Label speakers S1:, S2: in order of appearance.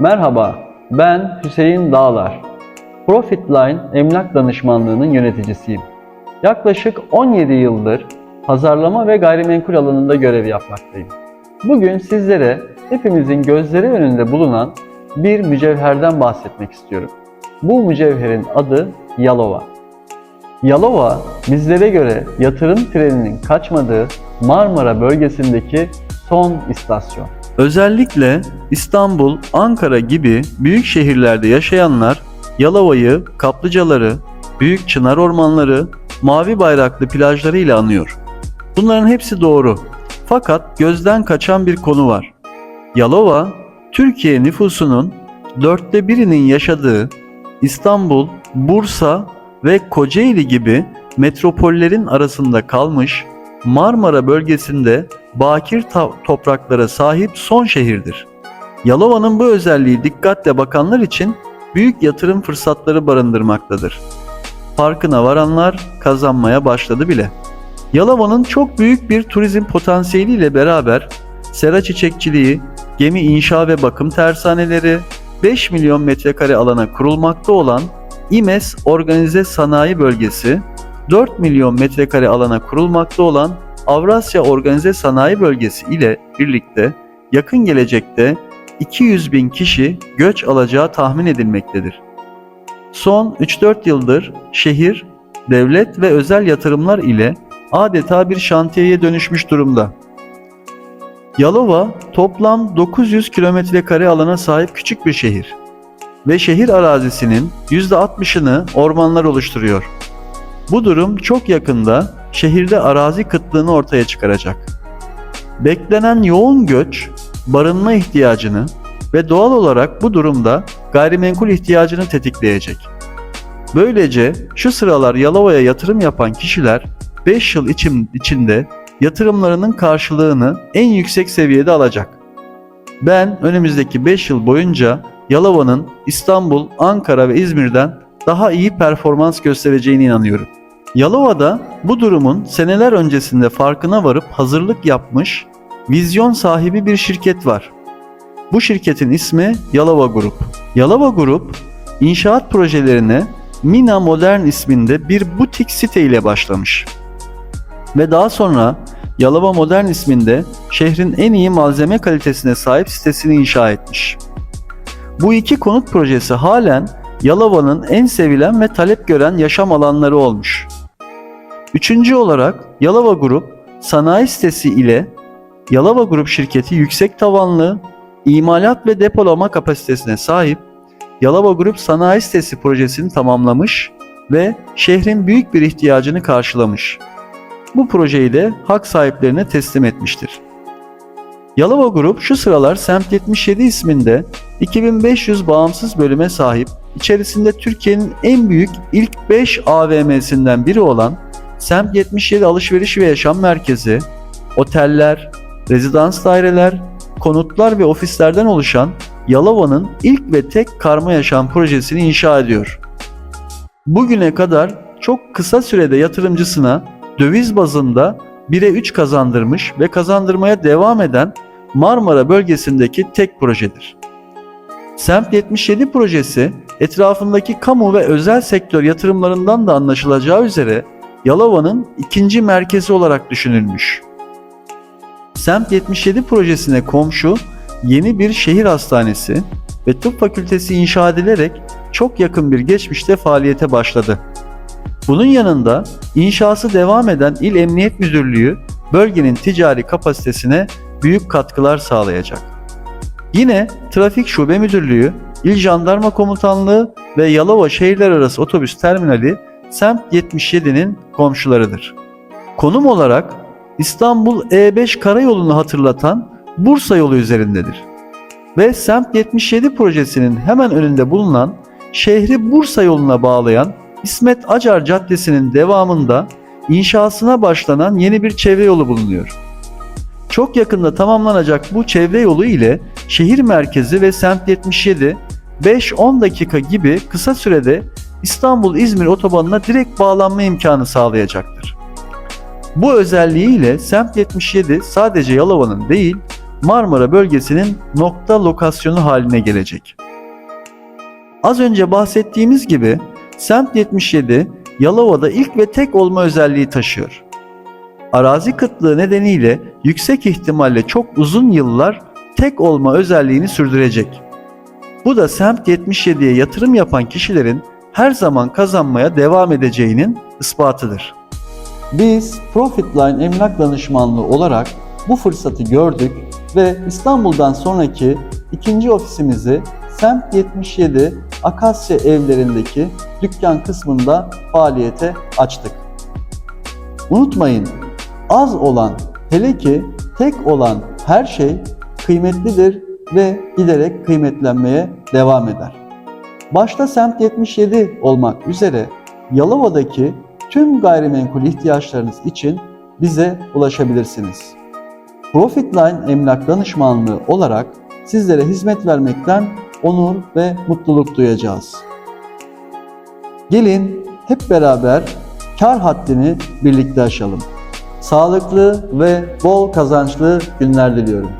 S1: Merhaba, ben Hüseyin Dağlar. Profitline Emlak Danışmanlığı'nın yöneticisiyim. Yaklaşık 17 yıldır pazarlama ve gayrimenkul alanında görev yapmaktayım. Bugün sizlere hepimizin gözleri önünde bulunan bir mücevherden bahsetmek istiyorum. Bu mücevherin adı Yalova. Yalova, bizlere göre yatırım treninin kaçmadığı Marmara bölgesindeki son istasyon. Özellikle İstanbul, Ankara gibi büyük şehirlerde yaşayanlar Yalova'yı, kaplıcaları, büyük çınar ormanları, mavi bayraklı plajlarıyla anıyor. Bunların hepsi doğru. Fakat gözden kaçan bir konu var. Yalova, Türkiye nüfusunun dörtte birinin yaşadığı İstanbul, Bursa ve Kocaeli gibi metropollerin arasında kalmış Marmara bölgesinde bakir topraklara sahip son şehirdir. Yalova'nın bu özelliği dikkatle bakanlar için büyük yatırım fırsatları barındırmaktadır. Farkına varanlar kazanmaya başladı bile. Yalova'nın çok büyük bir turizm potansiyeliyle beraber sera çiçekçiliği, gemi inşa ve bakım tersaneleri, 5 milyon metrekare alana kurulmakta olan İMES Organize Sanayi Bölgesi, 4 milyon metrekare alana kurulmakta olan Avrasya Organize Sanayi Bölgesi ile birlikte yakın gelecekte 200 bin kişi göç alacağı tahmin edilmektedir. Son 3-4 yıldır şehir, devlet ve özel yatırımlar ile adeta bir şantiyeye dönüşmüş durumda. Yalova toplam 900 kilometre kare alana sahip küçük bir şehir ve şehir arazisinin %60'ını ormanlar oluşturuyor. Bu durum çok yakında şehirde arazi kıtlığını ortaya çıkaracak. Beklenen yoğun göç, barınma ihtiyacını ve doğal olarak bu durumda gayrimenkul ihtiyacını tetikleyecek. Böylece şu sıralar Yalova'ya yatırım yapan kişiler 5 yıl için, içinde yatırımlarının karşılığını en yüksek seviyede alacak. Ben önümüzdeki 5 yıl boyunca Yalova'nın İstanbul, Ankara ve İzmir'den daha iyi performans göstereceğine inanıyorum. Yalova'da bu durumun seneler öncesinde farkına varıp hazırlık yapmış, vizyon sahibi bir şirket var. Bu şirketin ismi Yalova Grup. Yalova Grup, inşaat projelerine Mina Modern isminde bir butik site ile başlamış. Ve daha sonra Yalova Modern isminde şehrin en iyi malzeme kalitesine sahip sitesini inşa etmiş. Bu iki konut projesi halen Yalova'nın en sevilen ve talep gören yaşam alanları olmuş. Üçüncü olarak Yalova Grup sanayi sitesi ile Yalova Grup şirketi yüksek tavanlı imalat ve depolama kapasitesine sahip Yalova Grup sanayi sitesi projesini tamamlamış ve şehrin büyük bir ihtiyacını karşılamış. Bu projeyi de hak sahiplerine teslim etmiştir. Yalova Grup şu sıralar Semt 77 isminde 2500 bağımsız bölüme sahip, içerisinde Türkiye'nin en büyük ilk 5 AVM'sinden biri olan Semt 77 Alışveriş ve Yaşam Merkezi, oteller, rezidans daireler, konutlar ve ofislerden oluşan Yalova'nın ilk ve tek karma yaşam projesini inşa ediyor. Bugüne kadar çok kısa sürede yatırımcısına döviz bazında 1'e 3 kazandırmış ve kazandırmaya devam eden Marmara bölgesindeki tek projedir. Semt 77 projesi etrafındaki kamu ve özel sektör yatırımlarından da anlaşılacağı üzere Yalova'nın ikinci merkezi olarak düşünülmüş. Semt 77 projesine komşu yeni bir şehir hastanesi ve tıp fakültesi inşa edilerek çok yakın bir geçmişte faaliyete başladı. Bunun yanında inşası devam eden İl Emniyet Müdürlüğü bölgenin ticari kapasitesine büyük katkılar sağlayacak. Yine Trafik Şube Müdürlüğü, İl Jandarma Komutanlığı ve Yalova Şehirler Arası Otobüs Terminali Semt 77'nin komşularıdır. Konum olarak İstanbul E5 karayolunu hatırlatan Bursa yolu üzerindedir. Ve Semt 77 projesinin hemen önünde bulunan şehri Bursa yoluna bağlayan İsmet Acar Caddesi'nin devamında inşasına başlanan yeni bir çevre yolu bulunuyor. Çok yakında tamamlanacak bu çevre yolu ile şehir merkezi ve semt 77 5-10 dakika gibi kısa sürede İstanbul-İzmir otobanına direkt bağlanma imkanı sağlayacaktır. Bu özelliğiyle semt 77 sadece Yalova'nın değil,
S2: Marmara bölgesinin nokta lokasyonu haline gelecek. Az önce bahsettiğimiz gibi Semt 77 Yalova'da ilk ve tek olma özelliği taşıyor. Arazi kıtlığı nedeniyle yüksek ihtimalle çok uzun yıllar tek olma özelliğini sürdürecek. Bu da Semt 77'ye yatırım yapan kişilerin her zaman kazanmaya devam edeceğinin ispatıdır.
S1: Biz Profitline Emlak Danışmanlığı olarak bu fırsatı gördük ve İstanbul'dan sonraki ikinci ofisimizi Semt 77 Akasya evlerindeki dükkan kısmında faaliyete açtık. Unutmayın, az olan, hele ki tek olan her şey kıymetlidir ve giderek kıymetlenmeye devam eder. Başta Semt 77 olmak üzere Yalova'daki tüm gayrimenkul ihtiyaçlarınız için bize ulaşabilirsiniz. Profitline Emlak Danışmanlığı olarak sizlere hizmet vermekten onur ve mutluluk duyacağız. Gelin hep beraber kar haddini birlikte aşalım. Sağlıklı ve bol kazançlı günler diliyorum.